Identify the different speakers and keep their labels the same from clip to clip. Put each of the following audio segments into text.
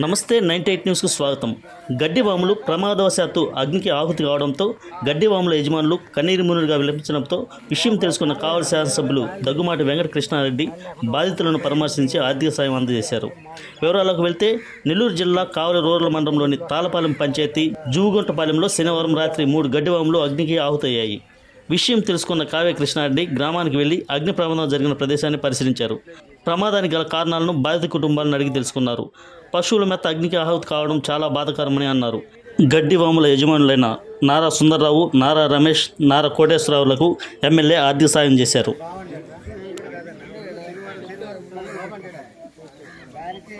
Speaker 1: నమస్తే ninety eight న్యూస్కు స్వాగతం. గడ్డివాములు ప్రమాదవశాత్తు అగ్నికి ఆహుతి కావడంతో గడ్డివాముల యజమానులు కన్నీరు మునులుగా విలపించడంతో విషయం తెలుసుకున్న కావలి శాసనసభ్యులు దగ్గుమాటి వెంకట కృష్ణారెడ్డి బాధితులను పరామర్శించి ఆర్థిక సాయం అందజేశారు. వివరాలకు వెళ్తే నెల్లూరు జిల్లా కావలి రూరల్ మండలంలోని తాళపాలెం పంచాయతీ జూగుంటపాలెంలో శనివారం రాత్రి మూడు గడ్డివాములు అగ్నికి ఆహుతయ్యాయి. విషయం తెలుసుకున్న కావ్య కృష్ణారెడ్డి గ్రామానికి వెళ్ళి అగ్ని ప్రమాదం జరిగిన ప్రదేశాన్ని పరిశీలించారు. ప్రమాదానికి గల కారణాలను బాధిత కుటుంబాలను అడిగి తెలుసుకున్నారు. పశువుల మెత్త అగ్నికి ఆహుతి కావడం చాలా బాధాకరమని అన్నారు. గడ్డి వాముల యజమానులైన నారా సుందర్రావు నారా రమేష్ నారా కోటేశ్వరరావులకు ఎమ్మెల్యే ఆర్థిక సాయం చేశారు.
Speaker 2: దానికి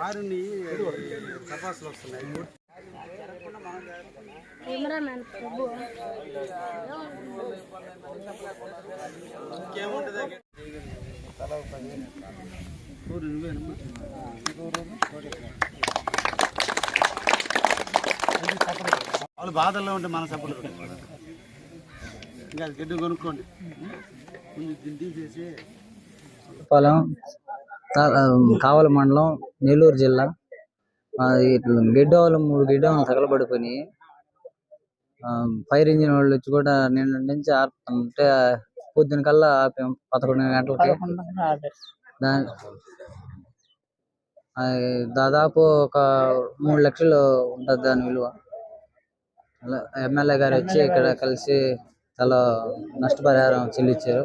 Speaker 2: ఆరుని తపాసులు వస్తున్నాయి
Speaker 3: కెమెరామ్యాన్ ప్రభు
Speaker 2: వాళ్ళు బాధల్లో ఉంటే మన సపోర్ట్ ఇంకా అది గడ్డి కొనుక్కోండి. తీసేసి
Speaker 4: పొలం కావలి మండలం నెల్లూరు జిల్లా. అది గిడ్డవాళ్ళు మూడు గిడ్డవాళ్ళు తగలబడిపోయినాయి. ఫైర్ ఇంజిన్ వాళ్ళు వచ్చి కూడా నిన్న నుంచి ఆపుతుంటే పొద్దున కల్లా ఆపాం పదకొండు గంటలకి. దాని దాదాపు ఒక మూడు లక్షలు ఉంటుంది దాని విలువ. ఎమ్మెల్యే గారు వచ్చి ఇక్కడ కలిసి చాలా నష్టపరిహారం చెల్లించారు